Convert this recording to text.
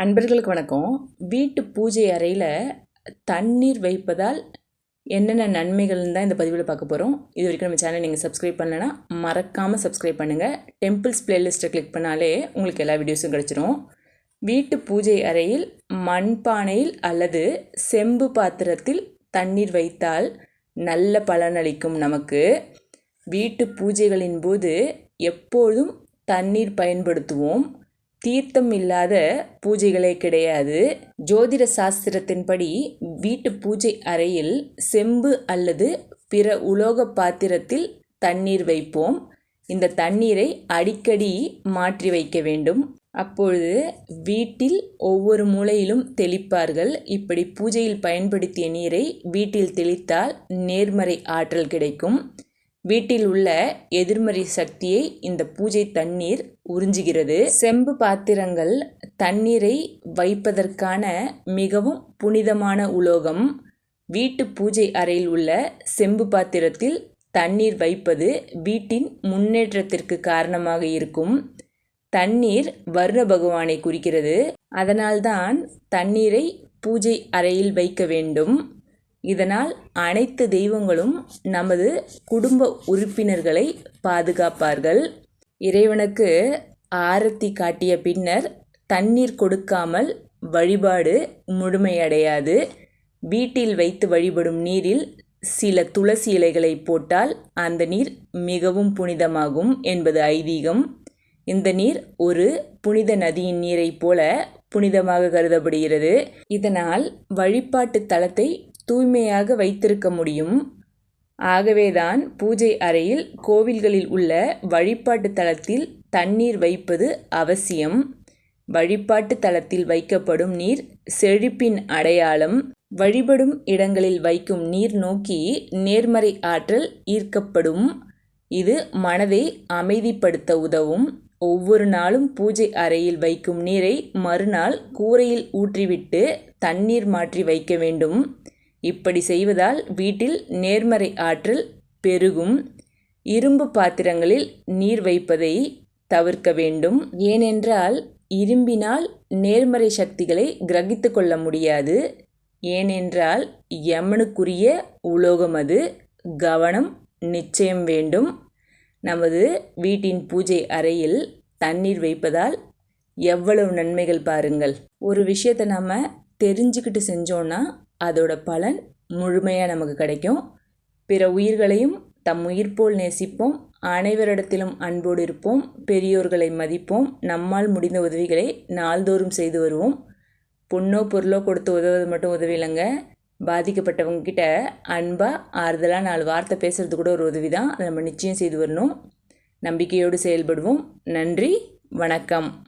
அன்பர்களுக்கு வணக்கம். வீட்டு பூஜை அறையில் தண்ணீர் வைப்பதால் என்னென்ன நன்மைகள்னு தான் இந்த பதிவில் பார்க்க போகிறோம் இது வரைக்கும் நம்ம சேனல் நீங்கள் சப்ஸ்கிரைப் பண்ணலைன்னா மறக்காமல் சப்ஸ்கிரைப் பண்ணுங்கள் டெம்பிள்ஸ் பிளேலிஸ்ட்டை கிளிக் பண்ணாலே உங்களுக்கு எல்லா வீடியோஸும் கிடச்சிரும். வீட்டு பூஜை அறையில் மண்பானையில் அல்லது செம்பு பாத்திரத்தில் தண்ணீர் வைத்தால் நல்ல பலனளிக்கும் நமக்கு. வீட்டு பூஜைகளின் போது எப்பொழுதும் தண்ணீர் பயன்படுத்துவோம். தீர்த்தம் இல்லாத பூஜைகளே கிடையாது. ஜோதிட சாஸ்திரத்தின்படி வீட்டு பூஜை அறையில் செம்பு அல்லது பிற உலோக பாத்திரத்தில் தண்ணீர் வைப்போம். இந்த தண்ணீரை அடிக்கடி மாற்றி வைக்க வேண்டும். அப்பொழுது வீட்டில் ஒவ்வொரு மூலையிலும் தெளிப்பார்கள். இப்படி பூஜையில் பயன்படுத்திய நீரை வீட்டில் தெளித்தால் நேர்மறை ஆற்றல் கிடைக்கும். வீட்டில் உள்ள எதிர்மறை சக்தியை இந்த பூஜை தண்ணீர் உறிஞ்சுகிறது. செம்பு பாத்திரங்கள் தண்ணீரை வைப்பதற்கான மிகவும் புனிதமான உலோகம். வீட்டு பூஜை அறையில் உள்ள செம்பு பாத்திரத்தில் தண்ணீர் வைப்பது வீட்டின் முன்னேற்றத்திற்கு காரணமாக இருக்கும். தண்ணீர் வர்ண பகவானை குறிக்கிறது. அதனால்தான் தண்ணீரை பூஜை அறையில் வைக்க வேண்டும். இதனால் அனைத்து தெய்வங்களும் நமது குடும்ப உறுப்பினர்களை பாதுகாப்பார்கள். இறைவனுக்கு ஆரத்தி காட்டிய பின்னர் தண்ணீர் கொடுக்காமல் வழிபாடு முழுமையடையாது. வீட்டில் வைத்து வழிபடும் நீரில் சில துளசி இலைகளை போட்டால் அந்த நீர் மிகவும் புனிதமாகும் என்பது ஐதீகம். இந்த நீர் ஒரு புனித நதியின் நீரைப் போல புனிதமாக கருதப்படுகிறது. இதனால் வழிபாட்டு தலத்தை தூய்மையாக வைத்திருக்க முடியும். ஆகவேதான் பூஜை அறையில் கோவில்களில் உள்ள வழிபாட்டு தலத்தில் தண்ணீர் வைப்பது அவசியம். வழிபாட்டு தலத்தில் வைக்கப்படும் நீர் செழிப்பின் அடையாளம். வழிபடும் இடங்களில் வைக்கும் நீர் நோக்கி நேர்மறை ஆற்றல் ஈர்க்கப்படும். இது மனதை அமைதிப்படுத்த உதவும். ஒவ்வொரு நாளும் பூஜை அறையில் வைக்கும் நீரை மறுநாள் கூரையில் ஊற்றிவிட்டு தண்ணீர் மாற்றி வைக்க வேண்டும். இப்படி செய்வதால் வீட்டில் நேர்மறை ஆற்றல் பெருகும். இரும்பு பாத்திரங்களில் நீர் வைப்பதை தவிர்க்க வேண்டும். ஏனென்றால் இரும்பினால் நேர்மறை சக்திகளை கிரகித்து கொள்ள முடியாது. ஏனென்றால் யமனுக்குரிய உலோகம் அது. கவனம் நிச்சயம் வேண்டும். நமது வீட்டின் பூஜை அறையில் தண்ணீர் வைப்பதால் எவ்வளவு நன்மைகள் பாருங்கள். ஒரு விஷயத்தை நாம் தெரிஞ்சுக்கிட்டு செஞ்சோன்னா அதோட பலன் முழுமையாக நமக்கு கிடைக்கும். பிற உயிர்களையும் தம் உயிர் போல் நேசிப்போம். அனைவரிடத்திலும் அன்போடு இருப்போம். பெரியோர்களை மதிப்போம். நம்மால் முடிந்த உதவிகளை நாள்தோறும் செய்து வருவோம். பொண்ணோ பொருளோ கொடுத்து உதவுவது மட்டும் உதவி இல்லைங்க பாதிக்கப்பட்டவங்க கிட்ட அன்பாக ஆறுதலாக நாலு வார்த்தை பேசுகிறது கூட ஒரு உதவி தான் அதை நம்ம நிச்சயம் செய்து வரணும். நம்பிக்கையோடு செயல்படுவோம். நன்றி. வணக்கம்.